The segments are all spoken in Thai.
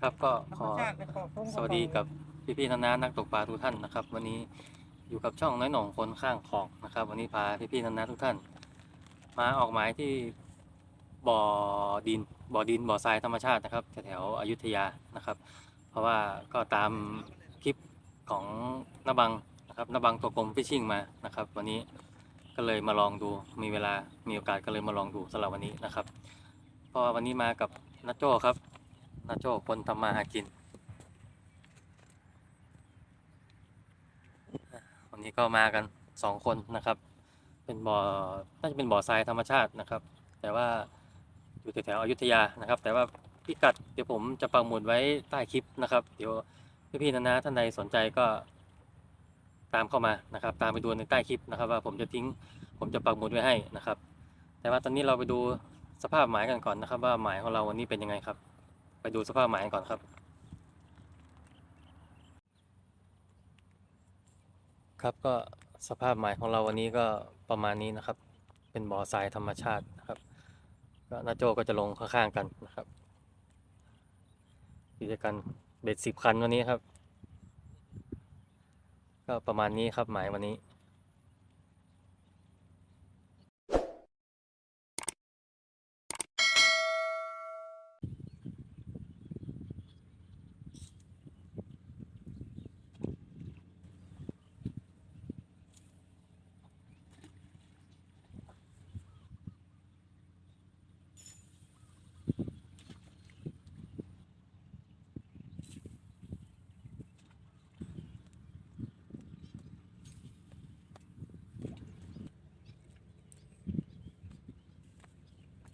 ครับก็ขอธรรมชาติในขอบทุ่งสวัสดีกับพี่ๆน้าๆนักตกปลาทุกท่านนะครับ วันนี้อยู่กับช่องน้อยหน่องคนข้างคลองนะครับ วันนี้พาพี่ๆน้าๆทุกท่าน มาออกหมายที่บ่อดินบ่อดินบ่อทรายธรรมชาตินะครับแถวๆอยุธยานะครับ เพราะว่าก็ตามคลิปของนบังนะครับนบังตัวกลมฟิชชิ่งมานะครับ วันนี้ก็เลยมาลองดูมีเวลามีโอกาสก็เลยมาลองดูสำหรับวันนี้นะครับ เพราะว่าวันนี้มากับนัทโจ้ครับ นัทโจ้คนทำมาหากิน วันนี้ก็มากันสองคนนะครับ เป็นบ่อน่าจะเป็นบ่อทรายธรรมชาตินะครับ แต่ว่าอยู่แถวๆอยุธยานะครับ แต่ว่าพิกัดเดี๋ยวผมจะปักหมุดไว้ใต้คลิปนะครับ เดี๋ยวพี่ๆนะนะท่านใดสนใจก็ตามเข้ามานะครับ ตามไปดูในใต้คลิปนะครับ ว่าผมจะทิ้งผมจะปักหมุดไว้ให้นะครับ แต่ว่าตอนนี้เราไปดูสภาพหมายกันก่อนนะครับ ว่าหมายของเราวันนี้เป็นยังไงครับ ไปดูสภาพหมายก่อนครับ ครับก็สภาพหมายของเราวันนี้ก็ประมาณนี้นะครับ เป็นบ่อทรายธรรมชาตินะครับ ก็นาโจก็จะลงข้างๆกันนะครับอยู่ด้วยกันเบ็ดสิบคันวันนี้ครับ ก็ประมาณนี้ครับหมายวันนี้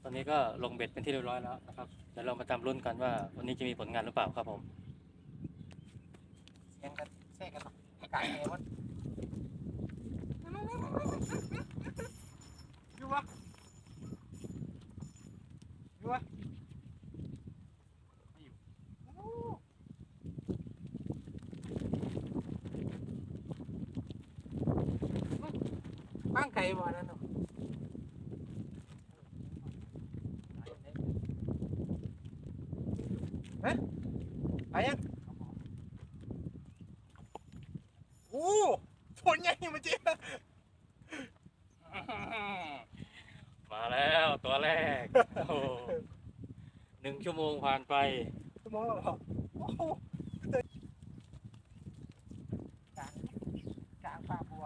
อนนี้ก็ลงเบ็ดเป็นที่เรียบร้อยแล้วนะครับ เดี๋ยวเรามาตามรุ่นกันว่า วันนี้จะมีผลงานหรือเปล่าครับผมเสียงกันเสียงกันไก่เอวันอยู่วะอยู่วะไม่อยู่โอ้บ้งไก่บ่นั่นเนาะเฮ้ยไปยัง โอ้ผลใหญ่มาเจ๊ มาแล้วตัวแรกโอ้โหหนึ่ง ชั่วโมงผ่านไปสมองเราโอ้โหกลางกลางป่าบัว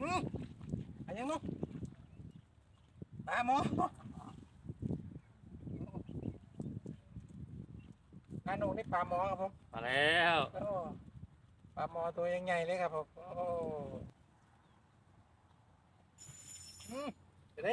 อืมอันยังนู้ปลาหมอป ลาหนูนี่ปลาหมอครับผมมาแล้วโอ้ปลาหมอตัวยังไงเลยครับผมโอ้อืมเดี๋ยว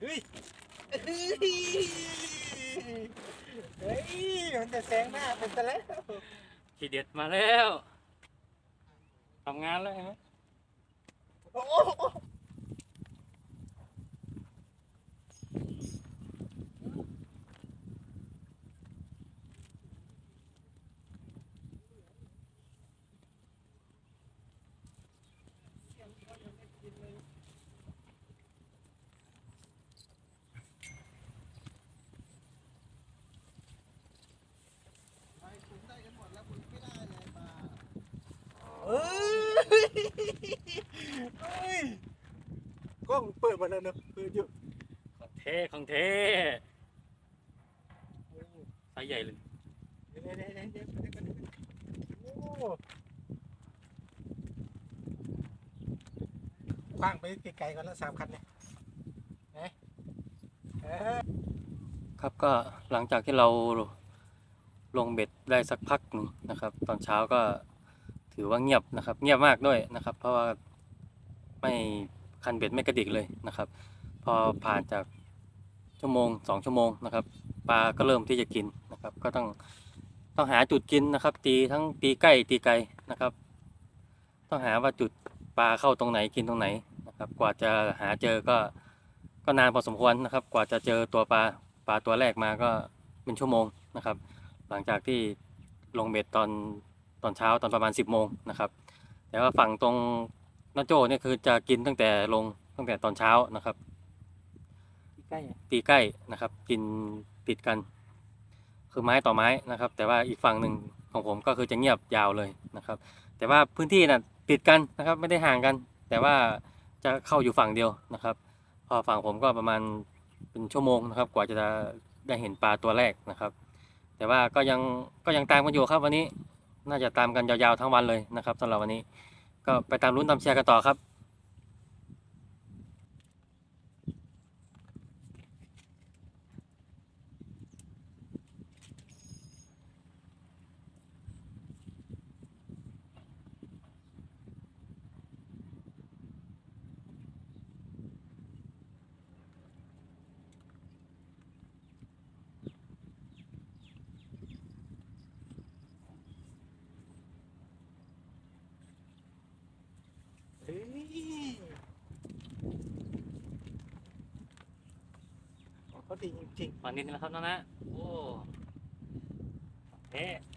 เฮ้ยเฮ้ยเฮ้ยมันจะแซงหน้าเป็นซะแล้วทีเด็ดมาแล้วทำงานแล้วเห็นไหมโอ้ กล้องเปิดมาแล้วเนอะเปิดอยู่ของเทของเทไซส์ใหญ่เลยเดี๋ยวเดี๋ยวเดี๋ยวเดี๋ยวเดี๋ยวเดี๋ยวโอ้คว้างไปไกลๆก่อนแล้วสามคันเนี่ยไหนเออครับก็หลังจากที่เราลงเบ็ดได้สักพักหนึ่งนะครับ ตอนเช้าก็ ถือว่าเงียบนะครับ เงียบมากด้วยนะครับ เพราะว่าไม่คันเบ็ดไม่กระดิกเลยนะครับ พอผ่านจากชั่วโมงสองชั่วโมงนะครับปลาก็เริ่มที่จะกินนะครับ ก็ต้องต้องหาจุดกินนะครับ ตีทั้งตีใกล้ตีไกลนะครับ ต้องหาว่าจุดปลาเข้าตรงไหนกินตรงไหนนะครับ กว่าจะหาเจอก็ก็นานพอสมควรนะครับ กว่าจะเจอตัวปลาปลาตัวแรกมาก็เป็นชั่วโมงนะครับ หลังจากที่ลงเบ็ดตอน ตอนเช้าตอนประมาณ 10โมงนะครับ แต่ว่าฝั่งตรงนาโจเนี่ยคือจะกินตั้งแต่ลงตั้งแต่ตอนเช้านะครับใกล้ตีใกล้นะครับ กินติดกัน คือไม้ต่อไม้นะครับ แต่ว่าอีกฝั่งหนึ่งของผมก็คือจะเงียบยาวเลยนะครับ แต่ว่าพื้นที่น่ะติดกันนะครับ ไม่ได้ห่างกัน แต่ว่าจะเข้าอยู่ฝั่งเดียวนะครับ พอฝั่งผมก็ประมาณเป็นชั่วโมงนะครับ กว่าจะได้เห็นปลาตัวแรกนะครับ แต่ว่าก็ยังก็ยังตามกันอยู่ครับวันนี้ น่าจะตามกันยาวๆทั้งวันเลยนะครับสำหรับวันนี้ ก็ไปตามลุ้นตามเชียร์กันต่อครับ เฮ้ยเขาดีจริงๆ ฝั่งนี้นะครับน้องนะ โอ้เอ๊ะๆ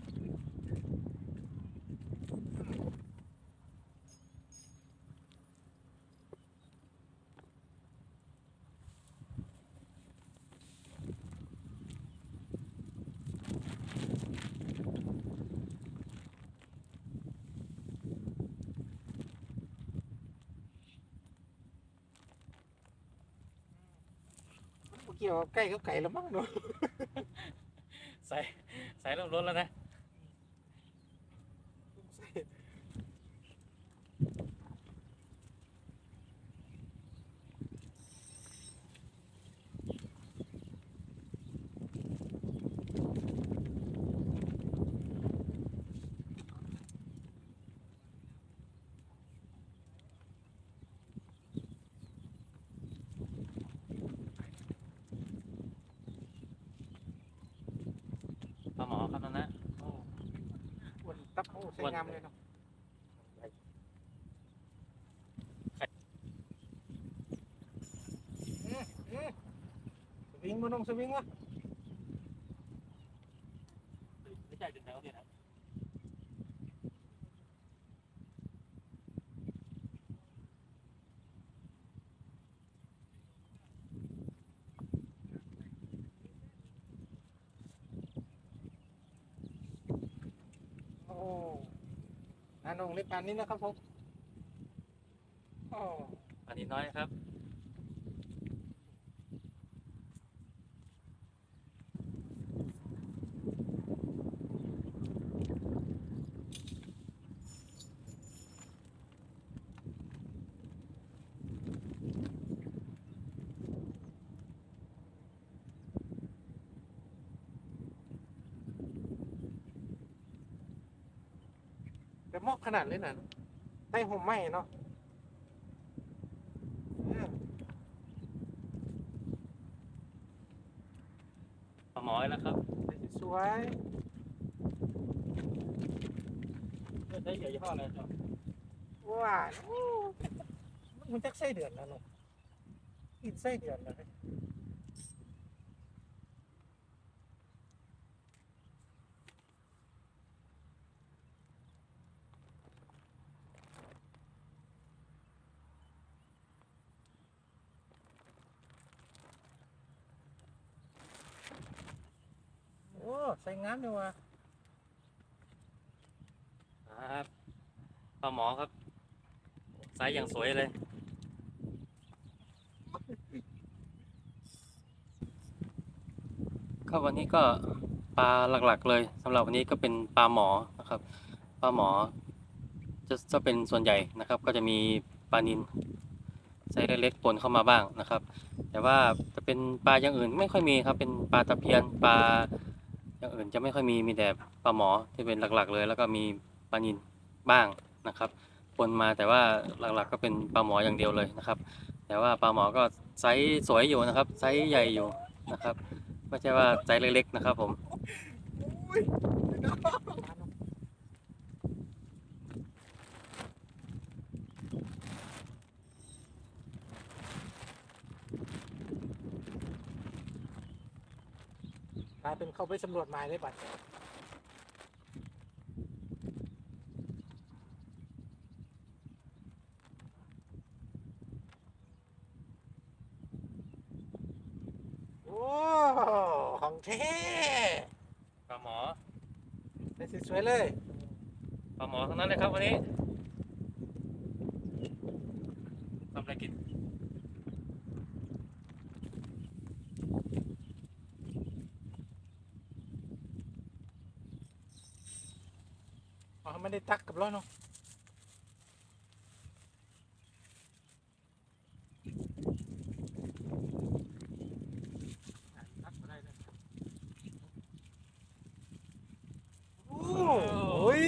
เมื่อกี้ว่าใกล้เขาไก่แล้วมั้งเนาะใส่ใส่เริ่มลดแล้วนะ ปลาหมอครับน้องนะ โอ้อ้ วนตับโอ้ใส่งามเลยเนาะอืมอืมสวิงบนน้องสวิงวะ ไม่ใช่จุดแล้วเนี่ยนะ โอ้ นาน้องเล็กปานนี้นะครับผมโอ้อันนี้น้อยครับ เหมาะขนาดเลยน่ะใต้ห่มไหมเนาะเออปลาหมอแล้วครับ สวยได้ใหญ่ยี่ห้ออะไรครับหวานโอ้มันจักไส้เดือนแล้วเนาะกินไส้เดือนแล้ว ใส่งามเลยว่ะครับปลาหมอครับไซส์อย่างสวยเลยก็วันนี้ก็ปลาหลักๆ เลยสำหรับวันนี้ก็เป็นปลาหมอนะครับปลาหมอจะจะเป็นส่วนใหญ่นะครับ ก็จะมีปลานิลไซส์เล็กๆปนเข้ามาบ้างนะครับ แต่ว่าจะเป็นปลาอย่างอื่นไม่ค่อยมีครับเป็นปลาตะเพียนปลา อย่างอื่นจะไม่ค่อยมีมีแต่ปลาหมอที่เป็นหลักๆ เลย แล้วก็มีปลานิลบ้างนะครับปนมาแต่ว่าหลักๆก็เป็นปลาหมออย่างเดียวเลยนะครับ แต่ว่าปลาหมอก็ไซส์สวยอยู่นะครับไซส์ใหญ่อยู่นะครับ ไม่ใช่ว่าไซส์เล็กๆนะครับผม อุ้ยน้องกลาย เป็นเข้าไปสำรวจหมายเลยบัดโอ้ของเท่ปลาหมอได้สวยๆเลยปลาหมอทั้งนั้นเลยครับวันนี้ทำอะไรกิน ไม่ได้ตักกับร้อยเนาะอะตักมาได้เลยโอ้โหย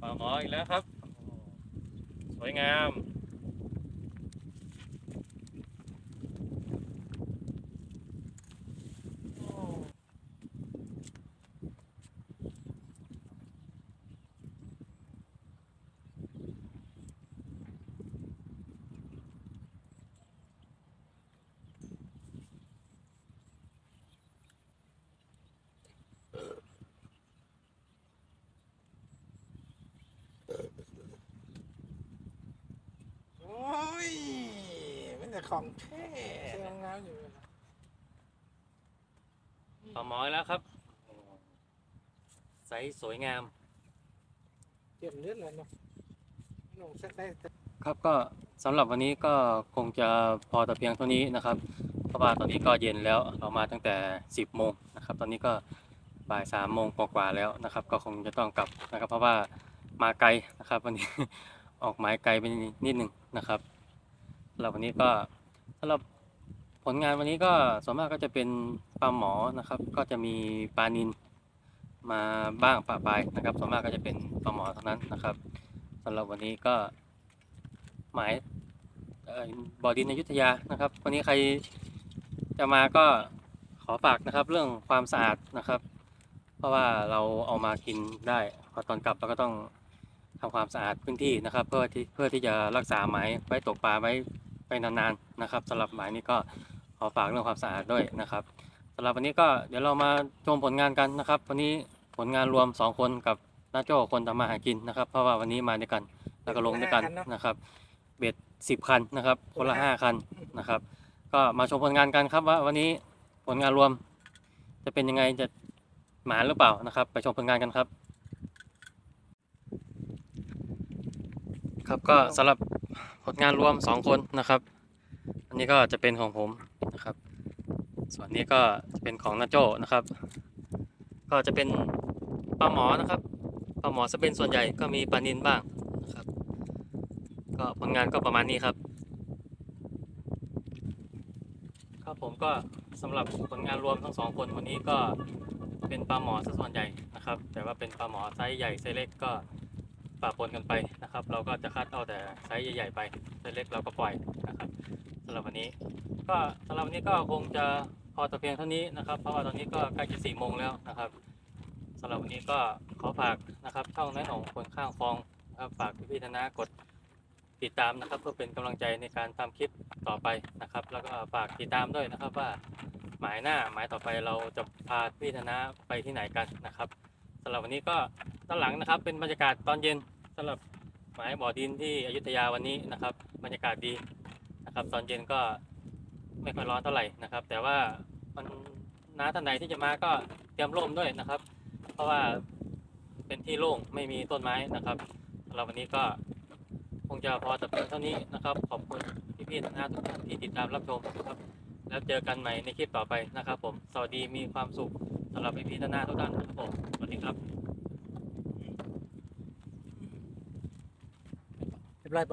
ปลาหมออีกแล้วครับ สวยงาม โอ้ยมันจะ ของแท้เสียงงามอยู่นะปลาหมออีกแล้วครับไซส์สวยงาม เจ็บเลือดเลยเนาะลงสักได้ครับก็สำหรับวันนี้ก็คงจะพอแต่เพียงเท่านี้นะครับเพราะว่าตอนนี้ก็เย็นแล้วเรามาตั้งแต่ 10โมงนะครับตอนนี้ก็บ่าย3โมงกว่าๆแล้วนะครับ ก็คงจะต้องกลับนะครับ เพราะว่ามาไกลนะครับ วันนี้ออกหมายไกลไปนิดหนึ่งนะครับสำหรับวันนี้ก็สำหรับผลงานวันนี้ก็ส่วนมากก็จะเป็นปลาหมอนะครับ ก็จะมีปลานินมาบ้างปลาปลายนะครับส่วนมากก็จะเป็นปลาหมอเท่านั้นนะครับสำหรับวันนี้ก็หมายบ่อดินอยุธยานะครับ วันนี้ใครจะมาก็ขอฝากนะครับ เรื่องความสะอาดนะครับ เพราะว่าเราเอามากินได้พอตอนกลับเราก็ต้องทำความสะอาดพื้นที่นะครับ เพื่อที่เพื่อที่จะรักษาหมายไว้ตกปลาไว้ นานๆนะครับสำหรับหมายนี้ก็ขอฝากเรื่องความสะอาดด้วยนะครับสำหรับวันนี้ก็เดี๋ยวเรามาชมผลงานกันนะครับ วันนี้ผลงานรวม 2 คนกับน้าโจ้คนทำมาหากินนะครับ เพราะว่าวันนี้มาด้วยกันแล้วก็ลงด้วยกันนะครับ เบ็ดสิบคันนะครับ คนละห้าคันนะครับ ก็มาชมผลงานกันครับว่าวันนี้ผลงานรวม จะเป็นยังไงจะหมานหรือเปล่านะครับ ไปชมผลงานกันครับ ครับก็สำหรับ ผลงานรวมสองคนนะครับ อันนี้ก็จะเป็นของผมนะครับ ส่วนนี้ก็จะเป็นของนาโจนะครับ ก็จะเป็นปลาหมอนะครับปลาหมอจะเป็นส่วนใหญ่ก็มีปลานินบ้างนะครับ ก็ผลงานก็ประมาณนี้ครับครับผมก็สำหรับผลงานรวมทั้งสองคนวันนี้ก็เป็นปลาหมอซะส่วนใหญ่นะครับ แต่ว่าเป็นปลาหมอไซส์ใหญ่ไซส์เล็กก็ ปะปนกันไปนะครับ เราก็จะคัดเอาแต่ไซส์ใหญ่ๆไปไซส์เล็กเราก็ปล่อยนะครับสำหรับวันนี้ ก็สำหรับวันนี้ก็คงจะพอแต่เพียงเท่านี้นะครับ เพราะว่าตอนนี้ก็ใกล้จะสี่โมงแล้วนะครับสำหรับวันนี้ก็ขอฝากนะครับช่องน้อยหนองคนข้างคลองนะครับฝากพี่ธนากดติดตามนะครับ เพื่อเป็นกำลังใจในการทำคลิปต่อไปนะครับ แล้วก็ฝากติดตามด้วยนะครับว่าหมายหน้าหมายต่อไปเราจะพาพี่ธนะไปที่ไหนกันนะครับสำหรับวันนี้ก็ด้านหลังนะครับเป็นบรรยากาศตอนเย็น สำหรับหมายบ่อดินที่อยุธยาวันนี้นะครับ บรรยากาศดีนะครับตอนเย็นก็ไม่ค่อยร้อนเท่าไหร่นะครับ แต่ว่ามันน้าท่านไหนที่จะมาก็เตรียมร่มด้วยนะครับ เพราะว่าเป็นที่โล่งไม่มีต้นไม้นะครับสำหรับวันนี้ก็คงจะพอแต่เพียงเท่านี้นะครับ ขอบคุณพี่ๆทุกท่านทุกท่านที่ติดตามรับชมนะครับ แล้วเจอกันใหม่ในคลิปต่อไปนะครับ ผมสวัสดีมีความสุขสำหรับพี่ๆทุกท่านทุกท่านครับผมสวัสดีครับ เรีย